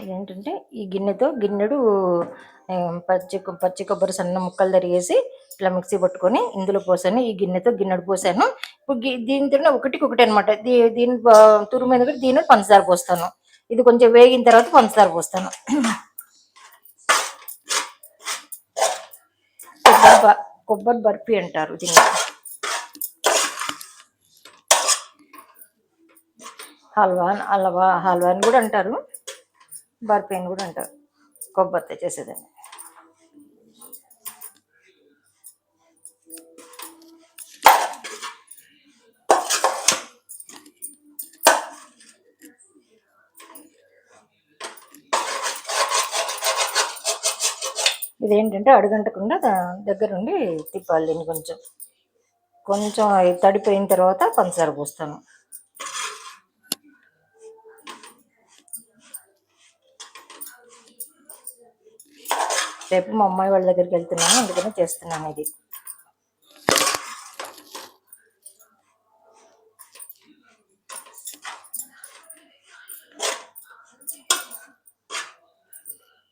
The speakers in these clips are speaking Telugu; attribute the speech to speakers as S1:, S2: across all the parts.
S1: ఇదేంటంటే ఈ గిన్నెతో గిన్నెడు పచ్చి పచ్చి కొబ్బరి సన్న ముక్కలు తరిగేసి ఇట్లా మిక్సీ పట్టుకొని ఇందులో పోసాను. ఈ గిన్నెతో గిన్నెడు పోసాను. ఇప్పుడు గి- ఒకటికి ఒకటి అనమాట దీని తురు మీద కూడా దీని పంచదార పోస్తాను. ఇది కొంచెం వేగిన తర్వాత పంచదార పోస్తాను. కొబ్బరి బ- కొబ్బరి బర్ఫీ అంటారు దీన్ని. హల్వా హల్వా హల్వా అని కూడా అంటారు. బార్ పెయిన్ కూడా అంటారు. కొబ్బరితో చేసేదాన్ని. ఇదేంటంటే అడుగంటకుండా దగ్గర దగ్గరుండి తిప్పాలి దీన్ని కొంచెం. కొంచెం తడిపోయిన తర్వాత పంచదార పోస్తాను. రేపు మా అమ్మాయి వాళ్ళ దగ్గరికి వెళ్తున్నాను అందుకనే చేస్తున్నాను ఇది.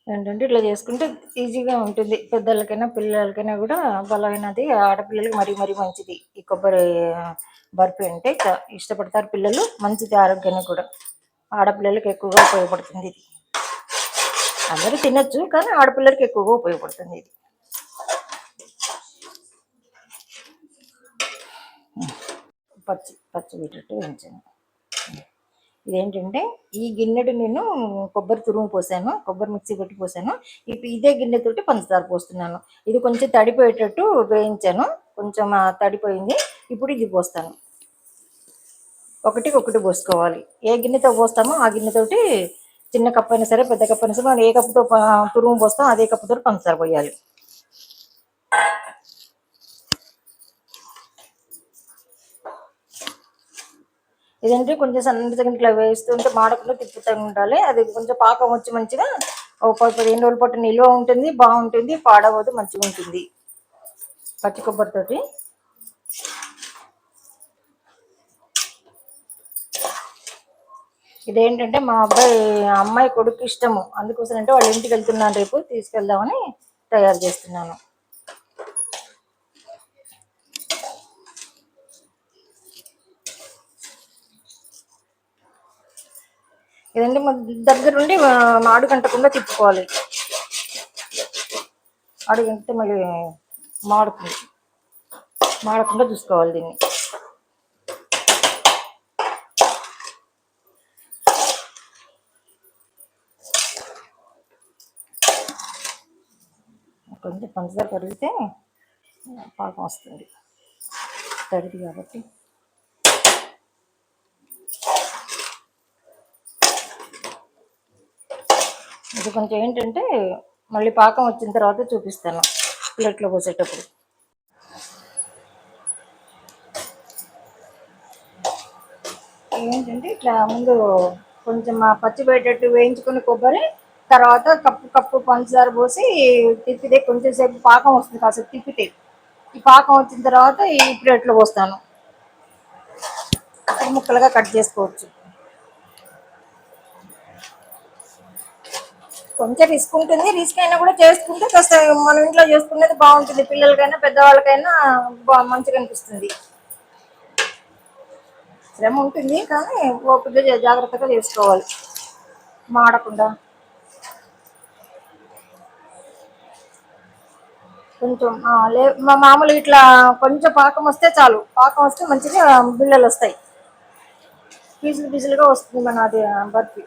S1: ఏంటంటే ఇట్లా చేసుకుంటే ఈజీగా ఉంటుంది. పెద్దలకైనా పిల్లలకైనా కూడా బలమైనది. ఆడపిల్లలకి మరీ మరీ మంచిది. ఈ కొబ్బరి బర్ఫీ అంటే ఇష్టపడతారు పిల్లలు. మంచిది ఆరోగ్యానికి కూడా. ఆడపిల్లలకి ఎక్కువగా ఉపయోగపడుతుంది ఇది. అందరూ తినొచ్చు కానీ ఆడపిల్లలకి ఎక్కువగా ఉపయోగపడుతుంది ఇది. పచ్చి పచ్చి బీట్రూట్ వేయించాను. ఇదేంటంటే ఈ గిన్నెడు నేను కొబ్బరి తురుము పోసాను కొబ్బరి మిక్సీ పెట్టి పోసాను. ఇప్పుడు ఇదే గిన్నెతోటి పంచదార పోస్తున్నాను. ఇది కొంచెం తడిపోయేటట్టు వేయించాను. కొంచెం తడిపోయింది. ఇప్పుడు ఇది పోస్తాను. ఒకటి ఒకటి పోసుకోవాలి. ఏ గిన్నెతో పోస్తామో ఆ గిన్నెతోటి చిన్న కప్పు అయినా సరే పెద్ద కప్పు అయినా సరే మనం ఏ కప్పుతో తురుము పోస్తాం అదే కప్పుతో పంచదార పోయాలి ఇదంటే కొంచెం సన్నగా ఇట్లా వేస్తుంటే మాడకుండా తిప్పుతూ ఉండాలి. అది కొంచెం పాకం వచ్చి మంచిగా ఒక పది పదిహేను రోజుల పాటు నిల్వ ఉంటుంది బాగుంటుంది పాడవదు మంచిగా ఉంటుంది పచ్చి కొబ్బరితోటి. ఇదేంటంటే మా అబ్బాయి అమ్మాయి కొడుకు ఇష్టము. అందుకోసం అంటే వాళ్ళ ఇంటికి వెళ్తున్నాను రేపు తీసుకెళ్దామని తయారు చేస్తున్నాను. ఇదంటే మా దగ్గరుండి ఆ, అడుగంటకుండా తిప్పుకోవాలి. అడుగంటే మళ్ళీ మాడుతుంది మాడకుండా చూసుకోవాలి దీన్ని. కొంచెం పంచదార కరిగితే పాకం వస్తుంది. తడిది కాబట్టి. ఇది కొంచెం ఏంటంటే మళ్ళీ పాకం వచ్చిన తర్వాత చూపిస్తాను ప్లేట్లో పోసేటప్పుడు. ఏంటంటే ఇట్లా ముందు కొంచెం ఆ పచ్చి పెట్టేట్టు వేయించుకుని కొబ్బరి తర్వాత కప్పు కప్పు పంచదార పోసి తిప్పితే కొంచెం సేపు పాకం వస్తుంది కాసేపు తిప్పితే. ఈ పాకం వచ్చిన తర్వాత ఈ ప్లేట్లో పోస్తాను. ముక్కలుగా కట్ చేసుకోవచ్చు. కొంచెం రిస్క్ ఉంటుంది. రిస్క్ అయినా కూడా చేసుకుంటే కాస్త మన ఇంట్లో చేసుకునేది బాగుంటుంది. పిల్లలకైనా పెద్దవాళ్ళకైనా మంచిగా అనిపిస్తుంది. శ్రమ ఉంటుంది కానీ ఓపిక జా- జాగ్రత్తగా చేసుకోవాలి. మాడకుండా. కొంచెం లే మా మామూలు ఇట్లా కొంచెం పాకం వస్తే చాలు. పాకం వస్తే మంచిగా బిళ్ళలు వస్తాయి. పీసులు పీసులుగా వస్తుంది మన అది బర్ఫీ.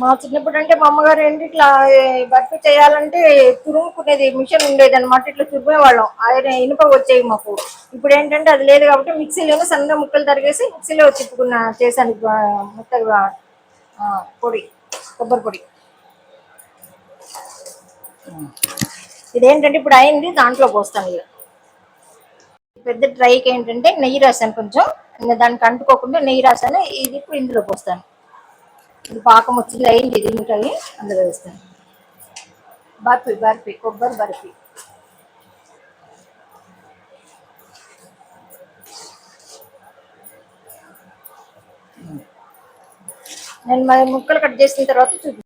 S1: మా చిన్నప్పుడు అంటే మా అమ్మగారు ఏంటి ఇట్లా బర్ఫీ చేయాలంటే తురుముకునేది మిషన్ ఉండేది అనమాట ఇట్లా తురిమేవాళ్ళం. ఆయన ఇనుప వచ్చేవి మాకు. ఇప్పుడు ఏంటంటే అది లేదు కాబట్టి మిక్సీలోనే సన్న ముక్కలు తరిగేసి మిక్సీలో తిప్పుకున్న చేశాను. ముక్క పొడి కొబ్బరి పొడి. ఇదేంటంటే ఇప్పుడు అయింది దాంట్లో పోస్తాను ఇక. పెద్ద డ్రైకి ఏంటంటే నెయ్యి రాశాను కొంచెం. ఇంకా దానికి అంటుకోకుండా నెయ్యి రాశాను. ఇది ఇప్పుడు ఇందులో పోస్తాను. ఇది పాకం వచ్చి అయింది ఇది ఉంటాయి అందులో వేస్తాను. బర్ఫీ బర్ఫీ కొబ్బరి బర్ఫీ. నేను మరి ముక్కలు కట్ చేసిన తర్వాత చూపి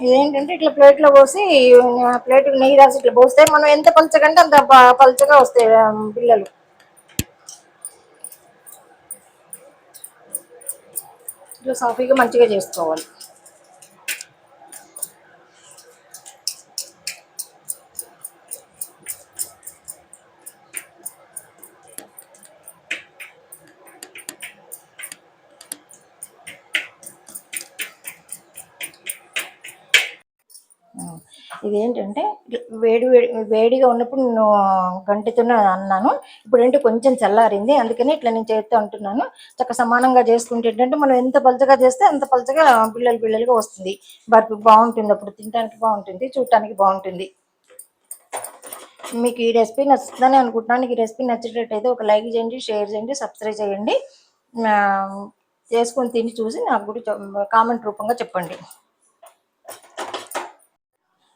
S1: ఇదేంటంటే ఇట్లా ప్లేట్లో పోసి ప్లేట్ నెయ్యి రాసి ఇట్లా పోస్తే మనం ఎంత పలచకంటే అంత ప- పలచగా వస్తాయి పిల్లలు. ఇట్లా సాఫీగా మంచిగా చేసుకోవాలి. ఇదేంటంటే వేడి వేడి వేడిగా ఉన్నప్పుడు నేను గంటితోనే అన్నాను. ఇప్పుడు ఏంటి కొంచెం చల్లారింది. అందుకని ఇట్లా నేను చేస్తూ అంటున్నాను. చక్క సమానంగా చేసుకుంటే ఏంటంటే మనం ఎంత పలచగా చేస్తే అంత పలచగా పిల్లలు పిల్లలుగా వస్తుంది. బర్ఫీ బాగుంటుంది అప్పుడు. తినడానికి బాగుంటుంది చూడటానికి బాగుంటుంది. మీకు ఈ రెసిపీ నచ్చుతుందని అనుకుంటున్నాను. ఈ రెసిపీ నచ్చేటట్టయితే ఒక లైక్ చేయండి షేర్ చేయండి సబ్స్క్రైబ్ చేయండి. చేసుకొని తిని చూసి నాకు కూడా కామెంట్ రూపంగా చెప్పండి.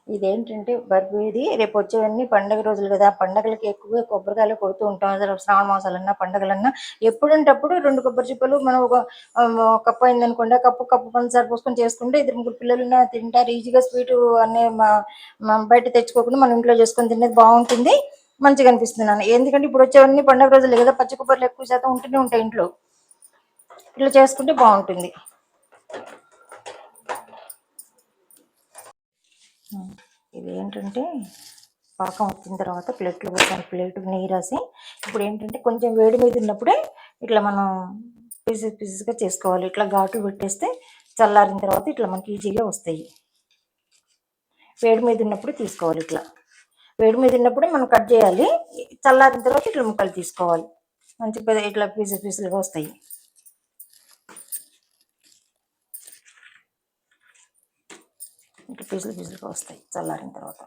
S1: ఇదేంటంటే బర్ఫీ ఇది. రేపు వచ్చేవన్నీ పండగ రోజులు కదా. పండగలకి ఎక్కువగా కొబ్బరికాయలు కొడుతూ ఉంటాం. శ్రావణ మాసాలన్నా పండగలన్నా ఎప్పుడంటప్పుడు రెండు కొబ్బరి చిప్పలు మనం ఒక కప్పు అయిందనుకోండి కప్పు కప్పు పంచదార పోసుకొని చేసుకుంటే ఇద్దరు ముగ్గురు పిల్లలు తింటారు. ఈజీగా స్వీట్ అనే మా బయట తెచ్చుకోకుండా మనం ఇంట్లో చేసుకొని తినేది బాగుంటుంది. మంచిగా అనిపిస్తుంది నాన్న. ఎందుకంటే ఇప్పుడు వచ్చేవన్నీ పండగ రోజులు కదా. పచ్చి కొబ్బరిలు ఎక్కువ శాతం ఉంటూనే ఉంటాయి ఇంట్లో. ఇట్లా చేసుకుంటే బాగుంటుంది. ఇది ఏంటంటే పాకం వచ్చిన తర్వాత ప్లేట్లో పెట్టాను ప్లేట్ నెయ్యి రాసి ఇప్పుడు ఏంటంటే కొంచెం వేడి మీద ఉన్నప్పుడే ఇట్లా మనం పీసెస్ పీసెస్గా చేసుకోవాలి. ఇట్లా ఘాటు పెట్టేస్తే చల్లారిన తర్వాత ఇట్లా మనకి ఈజీగా వస్తాయి. వేడి మీద ఉన్నప్పుడు తీసుకోవాలి ఇట్లా. వేడి మీద ఉన్నప్పుడే మనం కట్ చేయాలి. చల్లారిన తర్వాత ఇట్లా ముక్కలు తీసుకోవాలి. మంచి పెద్ద ఇట్లా పీసెస్ పీసులుగా వస్తాయి. ఇంకా పీసులు పీసులుగా వస్తాయి చల్లారిన తర్వాత.